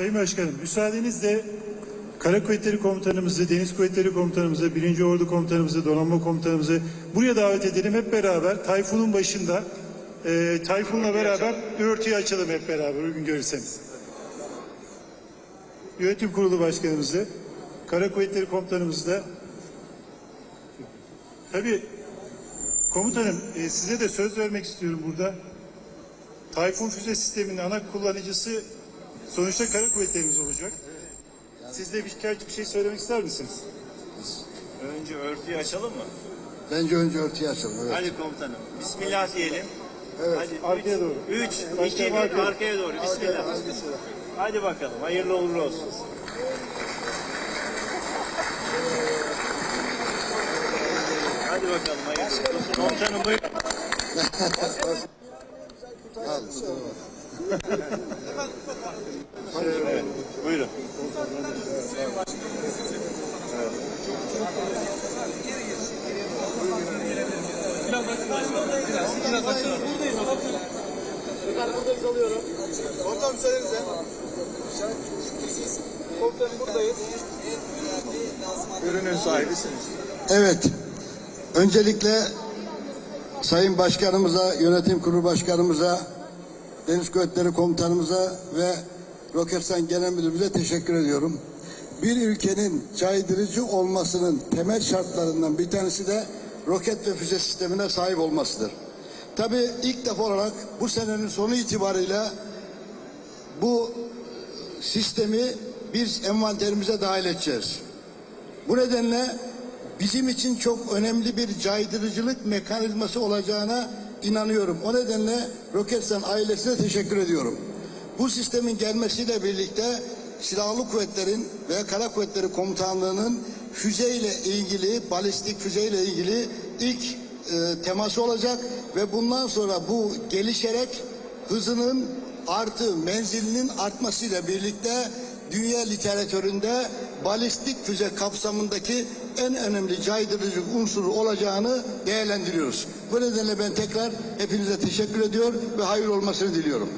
Sayın Başkanım, müsaadenizle Kara Kuvvetleri Komutanımızı, Deniz Kuvvetleri Komutanımızı, 1. Ordu Komutanımızı, Donanma Komutanımızı buraya davet edelim hep beraber. Tayfun'un başında, e, Tayfun'la beraber örtüyü açalım hep beraber uygun görürseniz. Yönetim Kurulu Başkanımızı, Kara Kuvvetleri Komutanımızı da Tabii komutanım e, size de söz vermek istiyorum burada. Tayfun füze sisteminin ana kullanıcısı sonuçta kara kuvvetlerimiz olacak. Siz de birkaç bir şey söylemek ister misiniz? Önce örtüyü açalım mı? Bence önce örtüyü açalım. Evet. Hadi komutanım. Bismillah diyelim. Evet. Hadi Arkaya üç, doğru. Üç, Başka iki, bir, arkaya. arkaya doğru. Bismillah. Hadi bakalım. Hayırlı uğurlu olsun. Hadi bakalım. Hayırlı uğurlu olsun. Komutanım buyurun. Bu tarafa. Evet, buyurun. Komutanım müsaadenizle. Komutanım buradayız. Ürünün sahibisiniz. Evet. Öncelikle Sayın Başkanımıza, Yönetim Kurulu Başkanımıza, Deniz Kuvvetleri Komutanımıza ve Roketsan Genel Müdürümüze teşekkür ediyorum. Bir ülkenin caydırıcı olmasının temel şartlarından bir tanesi de roket ve füze sistemine sahip olmasıdır. Tabii ilk defa olarak bu senenin sonu itibariyle bu sistemi biz envanterimize dahil edeceğiz. Bu nedenle bizim için çok önemli bir caydırıcılık mekanizması olacağına inanıyorum. O nedenle Roketsan ailesine teşekkür ediyorum. Bu sistemin gelmesiyle birlikte silahlı kuvvetlerin ve kara kuvvetleri komutanlığının füzeyle ilgili, balistik füzeyle ilgili ilk e, teması olacak ve bundan sonra bu gelişerek hızının artı menzilinin artmasıyla birlikte dünya literatüründe balistik füze kapsamındaki en önemli caydırıcı unsuru olacağını değerlendiriyoruz. Bu nedenle ben tekrar hepinize teşekkür ediyor ve hayırlı olmasını diliyorum.